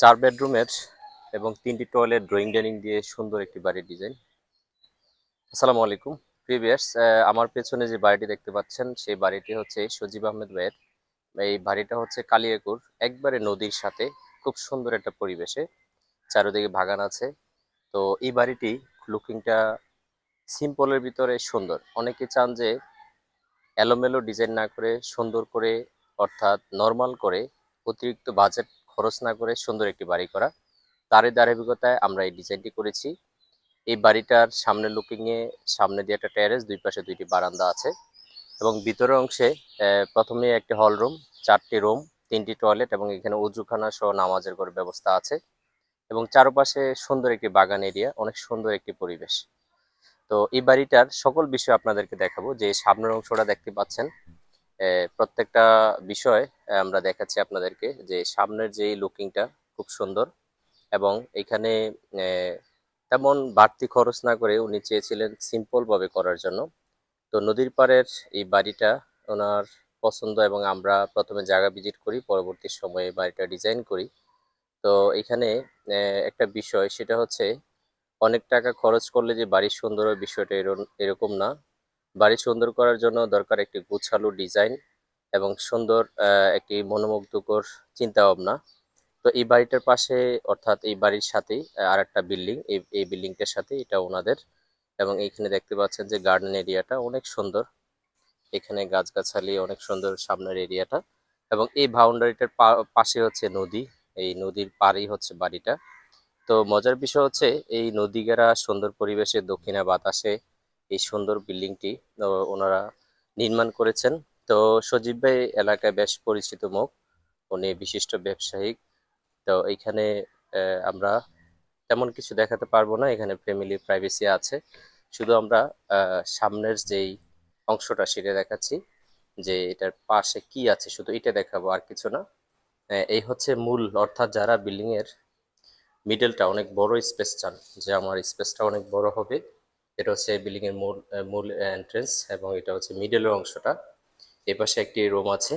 চার বেডরুমের এবং তিনটি টয়লেট ড্রয়িং ডাইনিং দিয়ে সুন্দর একটি বাড়ির ডিজাইন। আসসালামু আলাইকুম প্রিভিয়াস আমার পেছনে যে বাড়িটি দেখতে পাচ্ছেন, সেই বাড়িটি হচ্ছে সজীব আহমেদ ভাইয়ের। এই বাড়িটা হচ্ছে কালিয়াকুর, একবারে নদীর সাথে, খুব সুন্দর একটা পরিবেশে। চারিদিকে বাগান আছে। তো এই বাড়িটি লুকিংটা সিম্পলের ভিতরে সুন্দর। অনেকে চান যে এলোমেলো ডিজাইন না করে সুন্দর করে, অর্থাৎ নর্মাল করে অতিরিক্ত বাজেট খরচ না করে সুন্দর একটি বাড়ি করা। তারই ধারাবাহিকতায় আমরা এই ডিজাইনটি করেছি। এই বাড়িটার সামনে লুকিং এ সামনে দিয়ে একটা ট্যারেস দুই পাশে দুইটি বারান্দা আছে এবং ভিতরের অংশে প্রথমে একটি হল রুম চারটি রুম তিনটি টয়লেট এবং এখানে উজুখানা সহ নামাজের ঘর ব্যবস্থা আছে এবং চারপাশে সুন্দর একটি বাগান এরিয়া অনেক সুন্দর একটি পরিবেশ। তো এই বাড়িটার সকল বিষয় আপনাদেরকে দেখাবো। যে সামনের অংশটা দেখতে পাচ্ছেন প্রত্যেকটা বিষয় আমরা দেখাচ্ছি আপনাদেরকে যে সামনের যে লুকিংটা খুব সুন্দর এবং এখানে তেমন বাড়তি খরচ না করে উনি চেয়েছিলেন সিম্পলভাবে করার জন্য। তো নদীর পাড়ের এই বাড়িটা ওনার পছন্দ এবং আমরা প্রথমে জায়গা ভিজিট করি, পরবর্তী সময়ে বাড়িটা ডিজাইন করি। তো এখানে একটা বিষয় সেটা হচ্ছে অনেক টাকা খরচ করলে যে বাড়ি সুন্দর বিষয়টা এরকম না। বাড়ি সুন্দর করার জন্য দরকার একটি গোছালো ডিজাইন এবং সুন্দর একটি মনোমুগ্ধকর চিন্তা ভাবনা তো এই বাড়িটার পাশে, অর্থাৎ এই বাড়ির সাথেই আর একটা বিল্ডিং, এই এই বিল্ডিংটার সাথে এটা ওনাদের। এবং এইখানে দেখতে পাচ্ছেন যে গার্ডেন এরিয়াটা অনেক সুন্দর। এখানে গাছগাছালি অনেক সুন্দর সামনের এরিয়াটা। এবং এই বাউন্ডারিটার পাশে হচ্ছে নদী। এই নদীর পাড়েই হচ্ছে বাড়িটা। তো মজার বিষয় হচ্ছে, এই নদী ঘেরা সুন্দর পরিবেশে দক্ষিণা বাতাসে এই সুন্দর বিল্ডিংটি ওনারা নির্মাণ করেছেন। তো সজীব ভাই এলাকায় বেশ পরিচিত মুখ। উনি বিশিষ্ট ব্যবসায়িক। তো এইখানে আমরা তেমন কিছু দেখাতে পারব না। এখানে ফ্যামিলি প্রাইভেসি আছে। শুধু আমরা সামনের যেই অংশটা সেটা দেখাচ্ছি যে এটার পাশে কি আছে, শুধু এটা দেখাবো আর কিছু না। এই হচ্ছে মূল, অর্থাৎ যারা বিল্ডিং এর মিডলটা অনেক বড় স্পেস চান, যে আমার স্পেসটা অনেক বড় হবে। এটা হচ্ছে বিল্ডিং এর মূল মূল এন্ট্রেন্স এবং এটা হচ্ছে মিডলের অংশটা। এই পাশে একটি রুম আছে।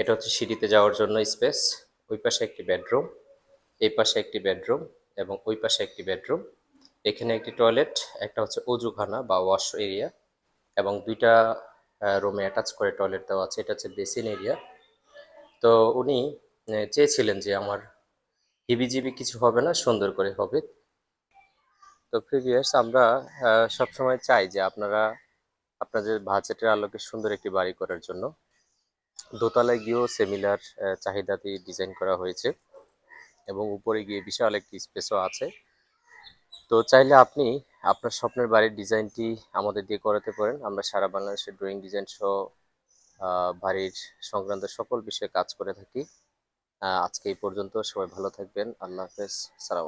এটা হচ্ছে সিঁড়িতে যাওয়ার জন্য স্পেস ওই পাশে একটি বেডরুম এই পাশে একটি বেডরুম এবং ওই পাশে একটি বেডরুম এখানে একটি টয়লেট একটা হচ্ছে অজুখানা বা ওয়াশ এরিয়া এবং দুইটা রুমে অ্যাটাচ করে টয়লেট দেওয়া আছে। এটা হচ্ছে বেসিন এরিয়া তো উনি চেয়েছিলেন যে আমার হিবিজিবি কিছু হবে না, সুন্দর করে হবে। তো প্রিভিয়াস আমরা সবসময় চাই যে আপনারা আপনাদের বাজেটের আলোকে সুন্দর একটি বাড়ি করার জন্য। দোতলায় গিয়েও সেমিলার চাহিদাতে ডিজাইন করা হয়েছে এবং উপরে গিয়ে বিশাল একটি স্পেসও আছে। তো চাইলে আপনি আপনার স্বপ্নের বাড়ির ডিজাইনটি আমাদের দিয়ে করাতে পারেন। আমরা সারা বাংলাদেশের ড্রয়িং ডিজাইন সহ বাড়ির সংক্রান্ত সকল বিষয়ে কাজ করে থাকি। আজকে এই পর্যন্ত সবাই ভালো থাকবেন। আল্লাহ হাফেজ। সালাম